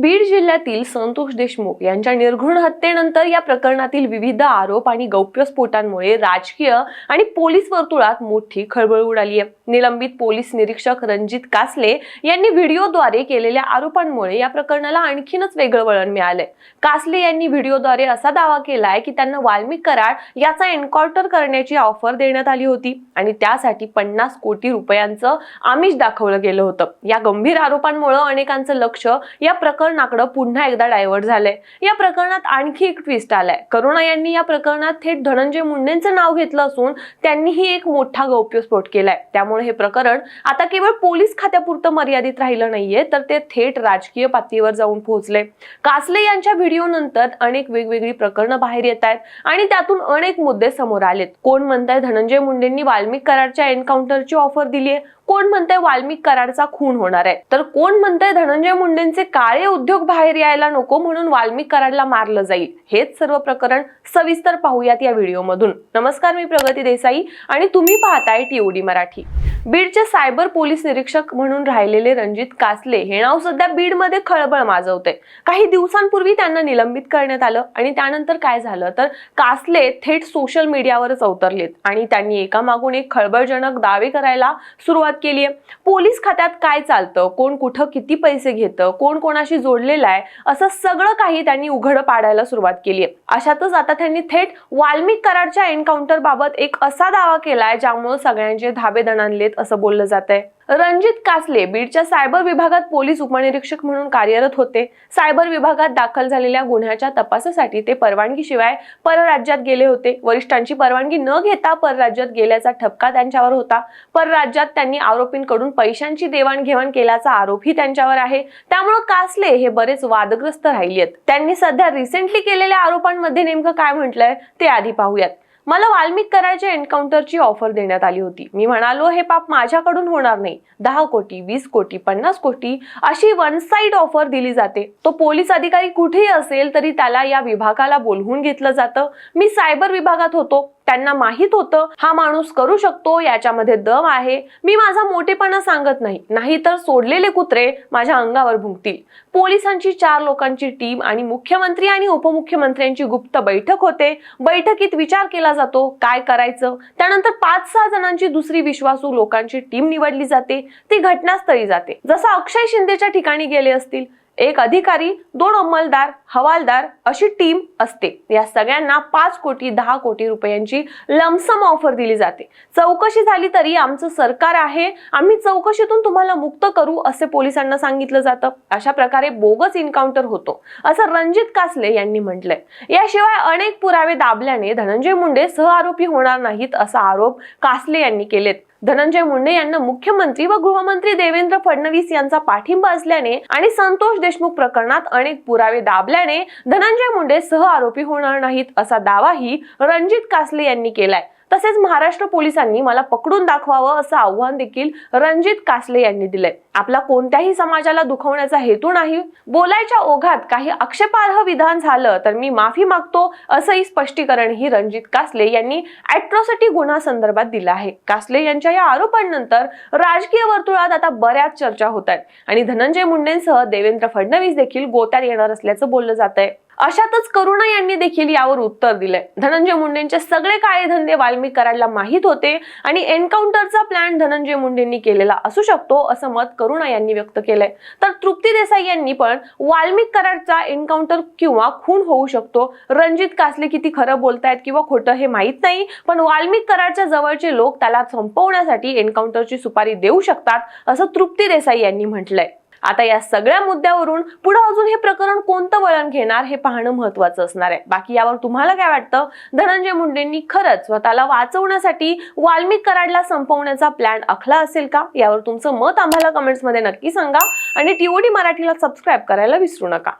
बीड जिल्ह्यातील संतोष देशमुख यांच्या निर्घृण हत्येनंतर या प्रकरणातील विविध आरोप आणि गौप्यस्फोटांमुळे राजकीय आणि पोलीस वर्तुळात मोठी खळबळ उडाली आहे निलंबित पोलीस निरीक्षक रणजित कासले यांनी व्हिडिओद्वारे केलेल्या आरोपांमुळे या प्रकरणाला आणखीनच वेगळं वळण मिळालंय. कासले यांनी व्हिडिओद्वारे असा दावा केलाय की त्यांना वाल्मिक कराड याचा एन्काउंटर करण्याची ऑफर देण्यात आली होती आणि त्यासाठी पन्नास कोटी रुपयांचं आमिष दाखवलं गेलं होतं. या गंभीर आरोपांमुळे अनेकांचं लक्ष या प्रकरण प्रकरणाकडे पुन्हा एकदा डायव्हर्ट झालंय. या प्रकरणात आणखी एक ट्विस्ट आलाय. करुणा यांनी या प्रकरणात थेट धनंजय मुंडेंचं नाव घेतलं असून त्यांनीही एक मोठा गौप्यस्फोट केलाय. त्यामुळे हे प्रकरण आता केवळ पोलीस खात्यापुरतं मर्यादित राहिलं नाहीये तर ते थेट राजकीय पातळीवर जाऊन पोहोचले. कासले यांच्या व्हिडिओ नंतर अनेक वेगवेगळी प्रकरणं बाहेर येत आहेत आणि त्यातून अनेक मुद्दे समोर आलेत. कोण म्हणताय धनंजय मुंडेंनी वाल्मिक कराडच्या एन्काउंटरची ऑफर दिली आहे कोण म्हणतंय वाल्मिक कराडचा खून होणार आहे? तर कोण म्हणतंय धनंजय मुंडेंचे काळे उद्योग बाहेर यायला नको म्हणून वाल्मिक कराडला मारलं जाईल? हेच सर्व प्रकरण सविस्तर पाहूयात या व्हिडिओमधून. नमस्कार मी प्रगती देसाई आणि तुम्ही पाहताय टीओडी मराठी. बीडचे सायबर पोलीस निरीक्षक म्हणून राहिलेले रणजित कासले हे नाव सध्या बीडमध्ये खळबळ माजवते काही दिवसांपूर्वी त्यांना निलंबित करण्यात आलं आणि त्यानंतर काय झालं? तर कासले थेट सोशल मीडियावरच अवतरलेत आणि त्यांनी एकामागून एक खळबळजनक दावे करायला सुरुवात केली आहे. पोलीस खात्यात काय चालतं? कोण कुठं किती पैसे घेतं? कोण कोणाशी जोडलेलं आहे? असं सगळं काही त्यांनी उघड पाडायला सुरुवात केली आहे. अशातच आता त्यांनी थेट वाल्मिक कराडच्या एन्काउंटर बाबत एक असा दावा केलाय ज्यामुळे सगळ्यांचे धाबे दणानलेत असं बोललं जात आहे रणजित कासले बीडच्या सायबर विभागात पोलीस उपनिरीक्षक म्हणून कार्यरत होते. सायबर विभागात दाखल झालेल्या गुन्ह्याच्या तपासासाठी ते परवानगीशिवाय परराज्यात गेले होते. वरिष्ठांची परवानगी न घेता परराज्यात गेल्याचा ठपका त्यांच्यावर होता. परराज्यात त्यांनी आरोपींकडून पैशांची देवाणघेवाण केल्याचा आरोपही त्यांच्यावर आहे. त्यामुळे कासले हे बरेच वादग्रस्त राहिले आहेत त्यांनी सध्या रिसेंटली केलेल्या आरोपांमध्ये नेमकं काय म्हटलंय ते आधी पाहूयात. मला वाल्मिक करायच्या एन्काउंटरची ऑफर देण्यात आली होती. मी म्हणालो हे पाप माझ्याकडून होणार नाही. दहा कोटी वीस कोटी पन्नास कोटी अशी वन साईड ऑफर दिली जाते. तो पोलीस अधिकारी कुठेही असेल तरी त्याला या विभागाला बोलवून घेतलं जातं. मी सायबर विभागात होतो. त्यांना माहीत होतं हा माणूस करू शकतो याच्यामध्ये दम आहे. मी माझा मोठेपणा सांगत नाही नाहीतर सोडलेले कुत्रे माझ्या अंगावर भुंकतील. पोलिसांची चार लोकांची टीम आणि मुख्यमंत्री आणि उपमुख्यमंत्र्यांची गुप्त बैठक होते. बैठकीत विचार केला जातो काय करायचं? त्यानंतर पाच सहा जणांची दुसरी विश्वासू लोकांची टीम निवडली जाते. ती घटनास्थळी जाते. जसं अक्षय शिंदेच्या ठिकाणी गेले असतील एक अधिकारी दोन अंमलदार हवालदार अशी टीम असते. या सगळ्यांना पाच कोटी दहा कोटी रुपयांची लमसम ऑफर दिली जाते. चौकशी झाली तरी आमचं सरकार आहे. आम्ही चौकशीतून तुम्हाला मुक्त करू असे पोलिसांना सांगितलं जातं. अशा प्रकारे बोगस इन्काउंटर होतो. असं रणजित कासले यांनी म्हटलंय. याशिवाय अनेक पुरावे दाबल्याने धनंजय मुंडे सहआरोपी होणार नाहीत असा आरोप कासले यांनी केलेत. धनंजय मुंडे यांना मुख्यमंत्री व गृहमंत्री देवेंद्र फडणवीस यांचा पाठिंबा असल्याने आणि संतोष देशमुख प्रकरणात अनेक पुरावे दाबल्याने धनंजय मुंडे सह आरोपी होणार नाहीत असा दावाही रणजित कासले यांनी केलाय. तसेच महाराष्ट्र पोलिसांनी मला पकडून दाखवावं असं आव्हान देखील रणजित कासले यांनी दिलंय. आपला कोणत्याही समाजाला दुखवण्याचा हेतू नाही. बोलायच्या ओघात काही आक्षेपार्ह विधान झालं तर मी माफी मागतो असंही स्पष्टीकरणही रणजित कासले यांनी अॅट्रॉसिटी गुन्हा संदर्भात दिलं आहे. कासले यांच्या या आरोपांनंतर राजकीय वर्तुळात आता बऱ्याच चर्चा होत आहेत. आणि धनंजय मुंडेंसह देवेंद्र फडणवीस देखील गोत्यात येणार असल्याचं बोललं जात आहे अशातच करुणा यांनी देखील यावर उत्तर दिलंय. धनंजय मुंडेंचे सगळे काळे धंदे वाल्मिक कराडला माहीत होते आणि एन्काउंटरचा प्लॅन धनंजय मुंडेंनी केलेला असू शकतो असं मत करुणा यांनी व्यक्त केलंय. तर तृप्ती देसाई यांनी पण वाल्मिक कराडचा एन्काउंटर किंवा खून होऊ शकतो. रणजित कासले किती खरं बोलतायत किंवा खोटं हे माहीत नाही पण वाल्मिक कराडच्या जवळचे लोक त्याला संपवण्यासाठी एन्काउंटरची सुपारी देऊ शकतात असं तृप्ती देसाई यांनी म्हटलंय. आता या सगळ्या मुद्द्यावरून पुढे अजून हे प्रकरण कोणतं वळण घेणार हे पाहणं महत्वाचं असणार आहे. बाकी यावर तुम्हाला काय वाटतं? धनंजय मुंडेंनी खरंच स्वतःला वाचवण्यासाठी वाल्मिक कराडला संपवण्याचा प्लॅन आखला असेल का? यावर तुमचं मत आम्हाला कमेंट्समध्ये नक्की सांगा. आणि टीओडी मराठीला सबस्क्राईब करायला विसरू नका.